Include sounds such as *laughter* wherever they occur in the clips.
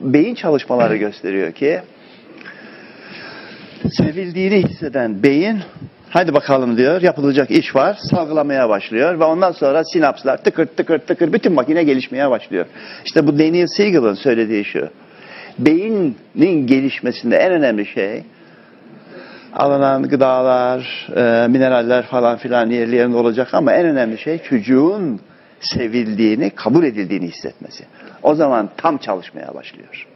Beyin çalışmaları *clears throat* gösteriyor ki sevildiğini hisseden beyin hadi bakalım diyor yapılacak iş var salgılamaya başlıyor ve ondan sonra sinapslar tıkır tıkır tıkır bütün makine gelişmeye başlıyor. İşte bu Daniel Siegel'ın söylediği şu. Beynin gelişmesinde en önemli şey alınan gıdalar, e, mineraller falan filan yerli yerinde olacak ama en önemli şey çocuğun sevildiğini, kabul edildiğini hissetmesi. O zaman tam çalışmaya başlıyor.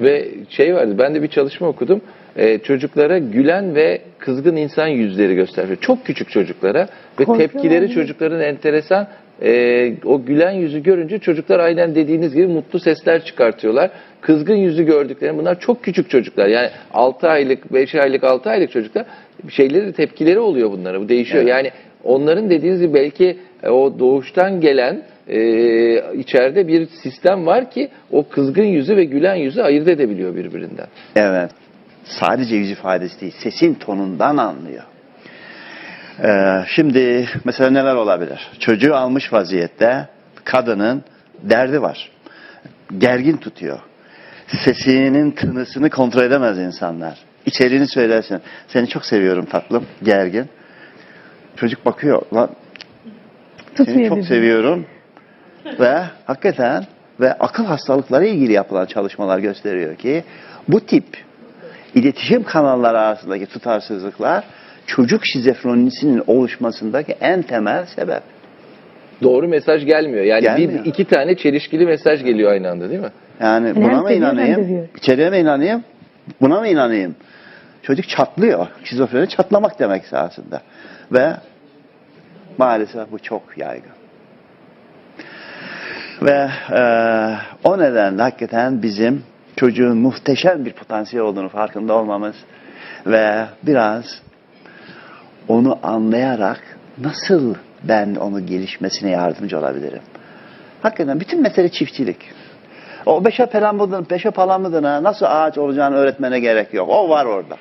Ve şey vardı ben de bir çalışma okudum. Ee, çocuklara gülen ve kızgın insan yüzleri gösteriyor. Çok küçük çocuklara ve Korkuyorlar tepkileri çocukların enteresan. Ee, o gülen yüzü görünce çocuklar aynen dediğiniz gibi mutlu sesler çıkartıyorlar. Kızgın yüzü gördüklerini bunlar çok küçük çocuklar. Yani 6 aylık, 5 aylık, 6 aylık çocuklar şeyleri tepkileri oluyor bunlara. Bu değişiyor. Evet. Yani onların dediğiniz gibi belki e, o doğuştan gelen e, içeride bir sistem var ki o kızgın yüzü ve gülen yüzü ayırt edebiliyor birbirinden. Evet. Sadece yüz ifadesi değil, sesin tonundan anlıyor. Ee, şimdi mesela neler olabilir? Çocuğu almış vaziyette kadının derdi var. Gergin tutuyor. Sesinin tınısını kontrol edemez insanlar. İçeriğini söylersin. Seni çok seviyorum tatlım. Gergin. Çocuk bakıyor. Lan seni Tutmuyor çok seviyorum. Ve hakikaten ve akıl hastalıkları ilgili yapılan çalışmalar gösteriyor ki bu tip iletişim kanalları arasındaki tutarsızlıklar çocuk şizofrenisinin oluşmasındaki en temel sebep. Doğru mesaj gelmiyor. Yani Gelmiyor. bir iki tane çelişkili mesaj geliyor aynı anda değil mi? Yani buna mı seviyor hem inanayım? İçeriye mi inanayım? Buna mı inanayım? Çocuk çatlıyor. Şizofreni çatlamak demek esasında. Ve maalesef bu çok yaygın. Ve e, o nedenle hakikaten bizim çocuğun muhteşem bir potansiyel olduğunu farkında olmamız ve biraz onu anlayarak nasıl ben onu gelişmesine yardımcı olabilirim. Hakikaten bütün mesele çiftçilik. O beşe palamudun, beşe palamuduna nasıl ağaç olacağını öğretmene gerek yok. O var orada.